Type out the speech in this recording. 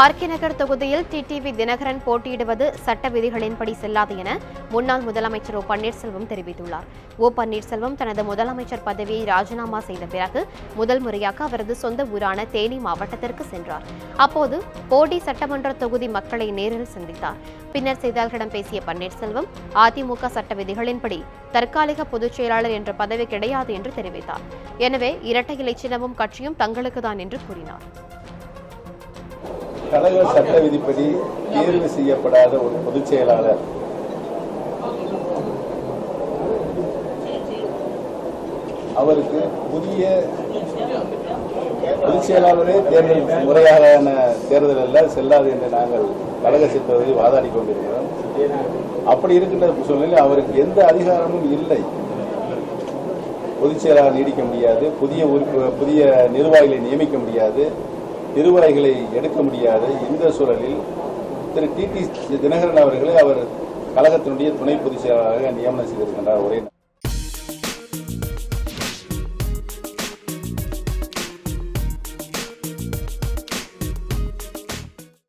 RK நகர் தொகுதியில் TTV Dinakaran போட்டியிடுவது சட்ட விதிகளின்படி செல்லாது என முன்னாள் முதலமைச்சர் ஓ பன்னீர்செல்வம் தெரிவித்துள்ளார். ஓ பன்னீர்செல்வம் தனது முதலமைச்சர் பதவியை ராஜினாமா செய்த பிறகு முதல் முறையாக அவரது சொந்த ஊரான தேனி மாவட்டத்திற்கு சென்றார். அப்போது போடி சட்டமன்ற தொகுதி மக்களை நேரில் சந்தித்தார். பின்னர் செய்தியாளர்களிடம் பேசிய பன்னீர்செல்வம் அதிமுக சட்ட விதிகளின்படி தற்காலிக பொதுச் செயலாளர் என்ற பதவி கிடையாது என்று தெரிவித்தார். எனவே இரட்டை இலை சின்னமும் கட்சியும் தங்களுக்குதான் என்று கூறினார். கழக சட்ட விதிப்படி தேர்வு செய்யப்படாத ஒரு பொதுச் செயலாளர். அவருக்கு புதிய பொதுச் செயலாளரே தேர்தல் முறையான தேர்தல் அல்ல செல்லாது என்று நாங்கள் கழக சித்தவரை வாதாடி கொண்டிருக்கிறோம். அப்படி இருக்கின்ற சூழ்நிலையில் அவருக்கு எந்த அதிகாரமும் இல்லை. பொதுச் செயலாளர் நீடிக்க முடியாது புதிய புதிய நிர்வாகிகளை நியமிக்க முடியாது. திருவாய்களை எடுக்க முடியாது இந்த சூழலில் திரு டி டி தினகரன் அவர்களை அவர் கழகத்தினுடைய துணை பொதுச் செயலாளராக நியமனம் செய்திருக்கின்றார். ஒரே